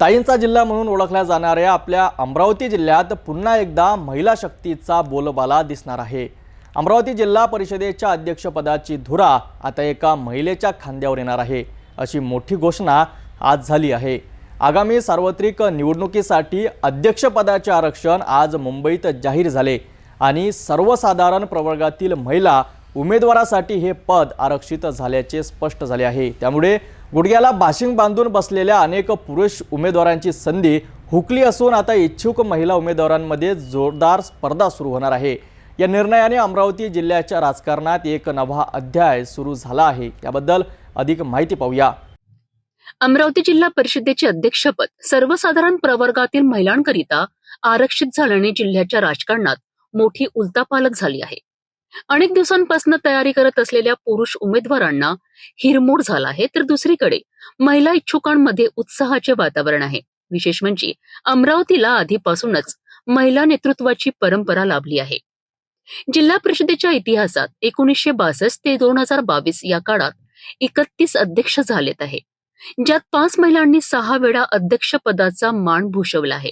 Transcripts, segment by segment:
ताईंचा जिल्हा म्हणून ओळखल्या जाणाऱ्या आपल्या अमरावती जिल्ह्यात पुन्हा एकदा महिला शक्तीचा बोलबाला दिसणार आहे. अमरावती जिल्हा परिषदेच्या अध्यक्षपदाची धुरा आता एका महिलेच्या खांद्यावर येणार आहे अशी मोठी घोषणा आज झाली आहे. आगामी सार्वत्रिक निवडणुकीसाठी अध्यक्षपदाचे आरक्षण आज मुंबईत जाहीर झाले आणि सर्वसाधारण प्रवर्गातील महिला उमेदवारासाठी हे पद आरक्षित झाल्याचे स्पष्ट झाले आहे. त्यामुळे गुडघ्याला बाशिंग बांधून बसलेल्या अनेक पुरुष उमेदवारांची संधी हुकली असून आता इच्छुक महिला उमेदवारांमध्ये जोरदार स्पर्धा सुरू होणार आहे. या निर्णयाने अमरावती जिल्ह्याच्या राजकारणात एक नवा अध्याय सुरू झाला आहे. याबद्दल अधिक माहिती पाहूया. अमरावती जिल्हा परिषदेचे अध्यक्षपद सर्वसाधारण प्रवर्गातील महिलांकरिता आरक्षित झाल्याने जिल्ह्याच्या राजकारणात मोठी उलतापालक झाली आहे. अनेक दिवसांपासून तयारी करत असलेल्या पुरुष उमेदवारांना हिरमोड झाला आहे. तर दुसरीकडे महिला इच्छुकांमध्ये उत्साहाचे वातावरण आहे. विशेष म्हणजे अमरावतीला आधीपासूनच महिला नेतृत्वाची परंपरा लाभली आहे. जिल्हा परिषदेच्या इतिहासात एकोणीसशे बासष्ट ते दोन हजार बावीस या काळात एकतीस अध्यक्ष झालेत आहे. ज्यात पाच महिलांनी सहा वेळा अध्यक्षपदाचा मान भूषवला आहे.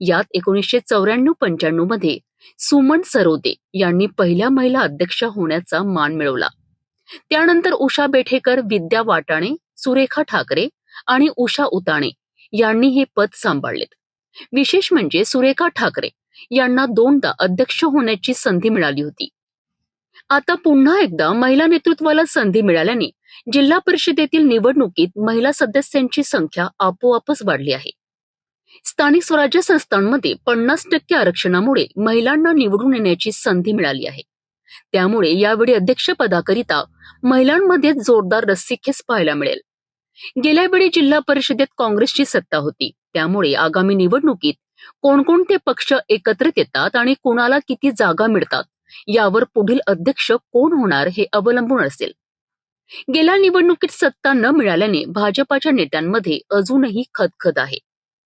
यात एकोणीसशे चौऱ्याण्णव पंच्याण्णवमध्ये सुमन सरोदे यांनी पहिल्या महिला अध्यक्ष होण्याचा मान मिळवला. त्यानंतर उषा बेठेकर विद्या वाटाणे सुरेखा ठाकरे आणि उषा उताणे यांनी हे पद सांभाळलेत. विशेष म्हणजे सुरेखा ठाकरे यांना दोनदा अध्यक्ष होण्याची संधी मिळाली होती. आता पुन्हा एकदा महिला नेतृत्वाला संधी मिळाल्याने जिल्हा परिषदेतील निवडणुकीत महिला सदस्यांची संख्या आपोआपच वाढली आहे. स्थानिक स्वराज्य संस्थांमध्ये पन्नास टक्के आरक्षणामुळे महिलांना निवडून येण्याची संधी मिळाली आहे. त्यामुळे यावेळी अध्यक्षपदाकरिता महिलांमध्ये जोरदार रस्सीखेच पाहायला मिळेल. गेल्या वेळी जिल्हा परिषदेत काँग्रेसची सत्ता होती. त्यामुळे आगामी निवडणुकीत कोणकोणते पक्ष एकत्रित येतात आणि कुणाला किती जागा मिळतात यावर पुढील अध्यक्ष कोण होणार हे अवलंबून असेल. गेल्या निवडणुकीत सत्ता न मिळाल्याने भाजपाच्या नेत्यांमध्ये अजूनही खदखद आहे.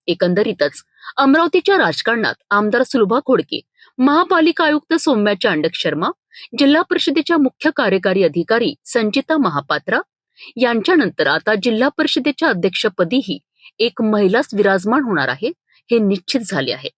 एकंदरीतच. अमरावतीच्या राजकारणात आमदार सुलभा खोडके महापालिका आयुक्त सौम्या चांडक शर्मा जिल्हा परिषदेच्या मुख्य कार्यकारी अधिकारी संचिता महापात्रा यांच्यानंतर आता जिल्हा परिषदेच्या अध्यक्षपदीही एक महिलाच विराजमान होणार आहे हे निश्चित झाले आहे.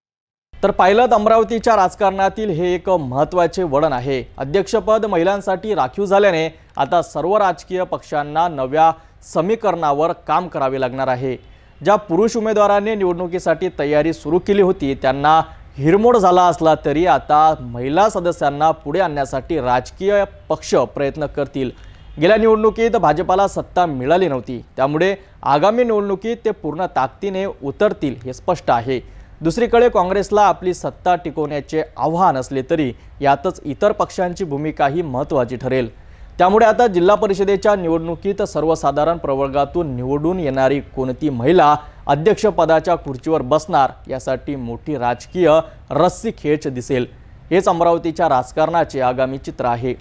तर पाहिलं अमरावतीच्या राजकारणातील हे एक महत्त्वाचे वळण आहे. अध्यक्षपद महिलांसाठी राखीव झाल्याने आता सर्व राजकीय पक्षांना नव्या समीकरणावर काम करावे लागणार आहे. ज्या पुरुष उमेदवारांनी निवडणुकीसाठी तयारी सुरू केली होती त्यांना हिरमोड झाला असला तरी आता महिला सदस्यांना पुढे आणण्यासाठी राजकीय पक्ष प्रयत्न करतील. गेल्या निवडणुकीत भाजपाला सत्ता मिळाली नव्हती. त्यामुळे आगामी निवडणुकीत ते पूर्ण ताकदीने उतरतील हे स्पष्ट आहे. दुसरीकडे काँग्रेसला आपली सत्ता टिकवण्याचे आव्हान असले तरी यातच इतर पक्षांची भूमिकाही महत्त्वाची ठरेल. त्यामुळे आता जिल्हा परिषदेच्या निवडणुकीत सर्वसाधारण प्रवर्गातून निवडून येणारी कोणती महिला अध्यक्षपदाच्या खुर्चीवर बसणार यासाठी मोठी राजकीय रस्सी खेच दिसेल. हेच अमरावतीच्या राजकारणाचे आगामी चित्र आहे.